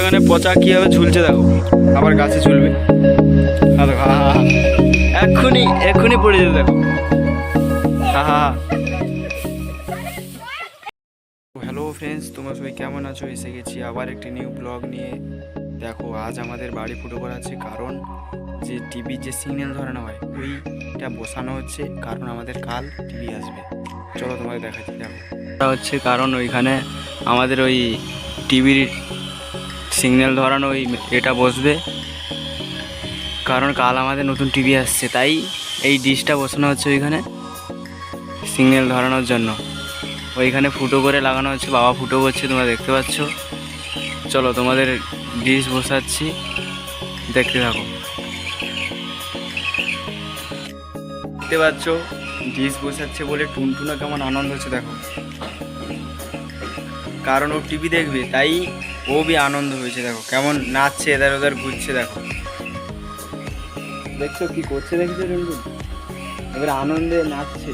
এখানে পচা কীভাবে ঝুলছে দেখো। আবার গাছে ঝুলবে হা হা। এক্ষুনি পড়ে যেতে দেখো। হ্যালো ফ্রেন্ডস তোমরা সবাই কেমন আছো? এসে গেছি আবার একটি নিউ ব্লগ নিয়ে। দেখো, আজ আমাদের বাড়ি ফুটো করা আছে কারণ যে টিভির যে সিগন্যাল ধরানো হয়, ওইটা বসানো হচ্ছে। কারণ আমাদের কাল টিভি আসবে। চলো তোমাকে দেখাচ্ছি, দেখো। হচ্ছে কারণ ওইখানে আমাদের ওই টিভির সিগন্যাল ধরানো ওই এটা বসবে। কারণ কাল আমাদের নতুন টিভি আসছে, তাই এই ডিশটা বসানো হচ্ছে ওইখানে সিগন্যাল ধরানোর জন্য। ওইখানে ফুটো করে লাগানো হচ্ছে, বাবা ফুটো করছে, তোমরা দেখতে পাচ্ছ। চলো তোমাদের ডিশ বসাচ্ছি, দেখতে থাকো। দেখতে পাচ্ছ, ডিশ বসাচ্ছে বলে টুনটুনা কেমন আনন্দ হচ্ছে, দেখো। কারণ ও টিভি দেখবে, তাই ও বি আনন্দ হয়েছে দেখো। কেমন নাচছে এদার ওদার ঘুরছে দেখো। দেখছ কি করছে দেখছ টুনটুন এবার আনন্দে নাচছে।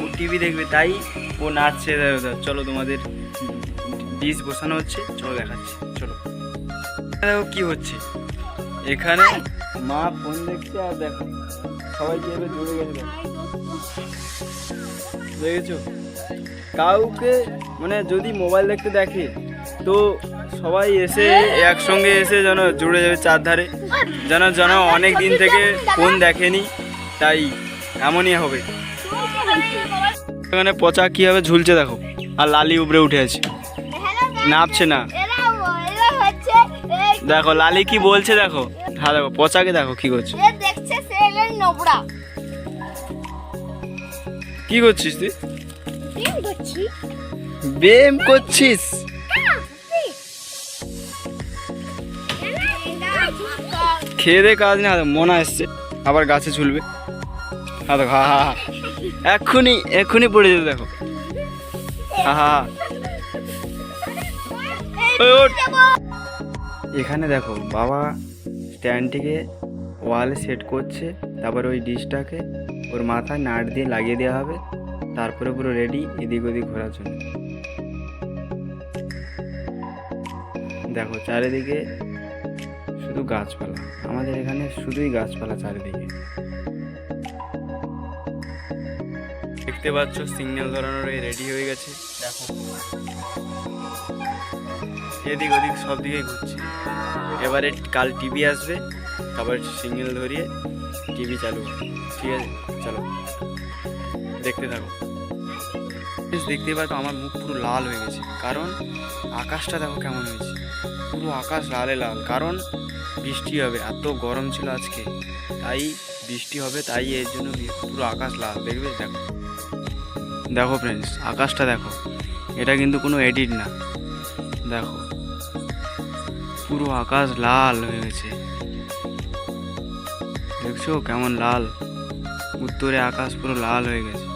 ও টিভি দেখবে তাই ও নাচছে এদার ওদার চলো তোমাদের ডিশ বসানো হচ্ছে চলো দেখাচ্ছি চলো। দেখো কি হচ্ছে। এখানে মা ফোন দেখছে আর দেখো সবাই যেভাবে জুড়ে গেছে দেখো। দেখেছ? কাউকে মানে যদি মোবাইল দেখতে দেখে তো সবাই এসে একসঙ্গে এসে যেন জুড়ে যাবে চারধারে। যেন যেন অনেক দিন থেকে ফোন দেখেনি তাই এমনই হবে। এখানে পচা কীভাবে ঝুলছে দেখো আর লালি উপরে উঠে আছে। নাপছে না। দেখো লালি কি বলছে দেখো? হ্যাঁ দেখো পচাকে দেখো কি করছে। কি করছিস তুই? বেম করছিস? খেয়ে দে কাজ না মনে আসছে আবার গাছে ঝুলবে। হা দেখো হা হা। এক্ষুনি এক্ষুনি পড়ে যেতে দেখো। হা হা। এখানে দেখো বাবা স্ট্যান্ডটিকে ওয়ালে সেট করছে তারপর ওই ডিশটাকে ওর মাথায় নাট দিয়ে লাগিয়ে দেওয়া হবে তারপরে পুরো রেডি এদিক ওদিক ঘোরার জন্য। দেখো চারিদিকে শুধু গাছপালা। আমাদের এখানে শুধুই গাছপালা চারিদিকে। দেখতে পাচ্ছ সিগন্যাল ধরানোর রেডি হয়ে গেছে। দেখো। এদিক ওদিক সব দিকে ঘুরছি। এবারে কাল টিভি আসবে, তারপর সিগন্যাল ধরিয়ে টিভি চালু ঠিক আছে? চলো। দেখতে থাকো। দেখতে পাচ্ছ, আমার মুখ পুরো লাল হয়ে গেছে। কারণ আকাশটা দেখো কেমন হয়েছে। পুরো আকাশ লালে লাল। কারণ বৃষ্টি হবে, এত গরম ছিল আজকে। তাই বৃষ্টি হবে, তাই এর জন্য পুরো আকাশ লাল। দেখবে? দেখো। দেখো ফ্রেন্ডস আকাশটা দেখো। এটা কিন্তু কোনো এডিট না। দেখো। পুরো আকাশ লাল হয়ে গেছে। দেখছ? কেমন লাল। উত্তরে আকাশ পুরো লাল হয়ে গেছে।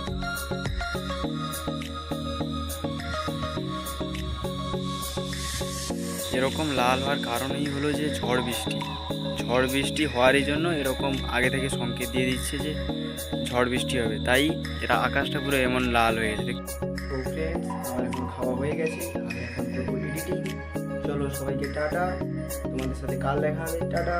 এরকম লাল হওয়ার কারণই হলো যে ঝড় বৃষ্টি। ঝড় বৃষ্টি হওয়ারই জন্য এরকম আগে থেকে সংকেত দিয়ে দিচ্ছে যে ঝড় বৃষ্টি হবে। তাই এটা আকাশটা পুরো এমন লাল হয়ে গেছে। খাওয়া হয়ে গেছে। চলো সবাইকে টাটা। তোমাদের সাথে কাল দেখা হবে। টাটা।